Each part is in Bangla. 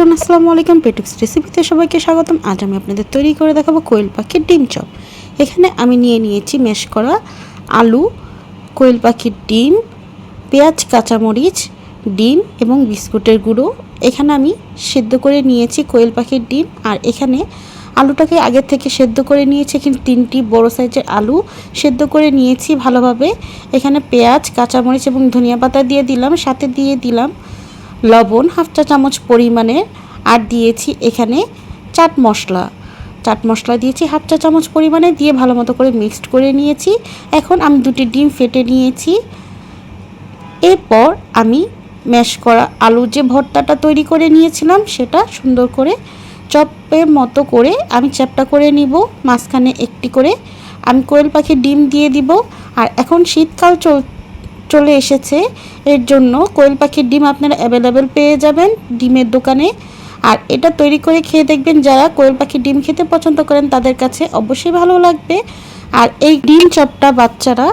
এভরিওয়ান, আসসালামু আলাইকুম পেটুক্স রেসিপিতে সবাইকে স্বাগতম। আজ আমি আপনাদের তৈরি করে দেখাবো কোয়েল পাখির ডিম চপ। এখানে আমি নিয়ে নিয়েছি ম্যাশ করা আলু, কোয়েল পাখির ডিম, পেঁয়াজ, কাঁচামরিচ, ডিম এবং বিস্কুটের গুঁড়ো। এখানে আমি সেদ্ধ করে নিয়েছি কোয়েল পাখির ডিম আর এখানে আলুটাকে আগের থেকে সেদ্ধ করে নিয়েছি এখানে তিনটি বড় সাইজের আলু। সেদ্ধ করে নিয়েছি ভালোভাবে। এখানে পেঁয়াজ, কাঁচামরিচ এবং ধনিয়া পাতা দিয়ে দিলাম, সাথে দিয়ে দিলাম। লবণ হাফ চা চামচ পরিমাণে আর দিয়েছি এখানে চাট মশলা। চাট মশলা দিয়েছি হাফ চা চামচ পরিমাণে দিয়ে ভালো মতো করে মিক্সড করে নিয়েছি। এখন আমি দুটি ডিম ফেটে নিয়েছি। এরপর আমি ম্যাশ করা আলুর যে ভর্তাটা তৈরি করে নিয়েছিলাম সেটা সুন্দর করে চপের মতো করে আমি চ্যাপটা করে নিব। মাঝখানে একটি করে আমি কোয়েল পাখির ডিম দিয়ে দিব। আর এখন শীতকাল চল চলে এসেছে। এর জন্য কোয়েল পাখির ডিম আপনারা অ্যাভেলেবেল পেয়ে যাবেন ডিমের দোকানে। আর এটা তৈরি করে খেয়ে দেখবেন যারা কোয়েল পাখির ডিম খেতে পছন্দ করেন তাদের কাছে অবশ্যই ভালো লাগবে। আর এই ডিম চপটা বাচ্চারা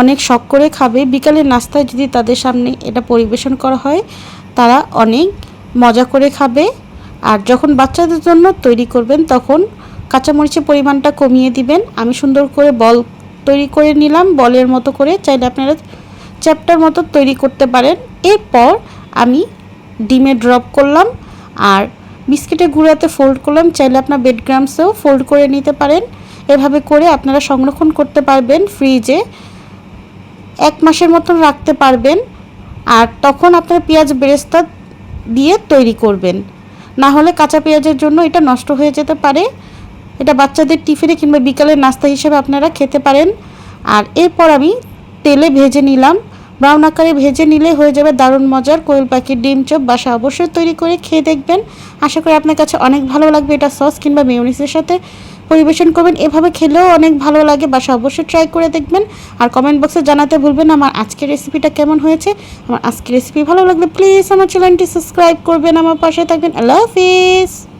অনেক শখ করে খাবে। বিকালের নাস্তায় যদি তাদের সামনে এটা পরিবেশন করা হয়, তারা অনেক মজা করে খাবে। আর যখন বাচ্চাদের জন্য তৈরি করবেন, তখন কাঁচামরিচের পরিমাণটা কমিয়ে দিবেন। আমি সুন্দর করে বল তৈরি করে নিলাম, বলের মতো করে। চাইলে আপনারা চ্যাপ্টার মতো তৈরি করতে পারেন। এরপর আমি ডিমে ড্রপ করলাম আর বিস্কিটের গুঁড়াতে ফোল্ড করলাম। চাইলে আপনার বেড গ্রামসেও ফোল্ড করে নিতে পারেন। এভাবে করে আপনারা সংরক্ষণ করতে পারবেন ফ্রিজে এক মাসের মতন রাখতে পারবেন আর তখন আপনারা পেঁয়াজ বেরেস্তা দিয়ে তৈরি করবেন। না হলে কাঁচা পেঁয়াজের জন্য এটা নষ্ট হয়ে যেতে পারে। এটা বাচ্চাদের টিফিনে কিংবা বিকালের নাস্তা হিসেবে আপনারা খেতে পারেন। আর এরপর আমি তেলে ভেজে নিলাম। ব্রাউন আকারে ভেজে নিলে হয়ে যাবে দারুণ মজার কোয়েল পাখির ডিম চপ। বাসা অবশ্যই তৈরি করে খেয়ে দেখবেন। আশা করি আপনার কাছে অনেক ভালো লাগবে এটা সস কিংবা মেয়নিসের সাথে। পরিবেশন করবেন। এভাবে খেলেও অনেক ভালো লাগে। বাসা অবশ্যই ট্রাই করে দেখবেন। আর কমেন্ট বক্সে জানাতে ভুলবেন আমার আজকের রেসিপিটা কেমন হয়েছে। আমার আজকের রেসিপি ভালো লাগলে প্লিজ আমার চ্যানেলটি সাবস্ক্রাইব করবেন। আমার পাশে থাকবেন। আল্লাহ হাফিজ।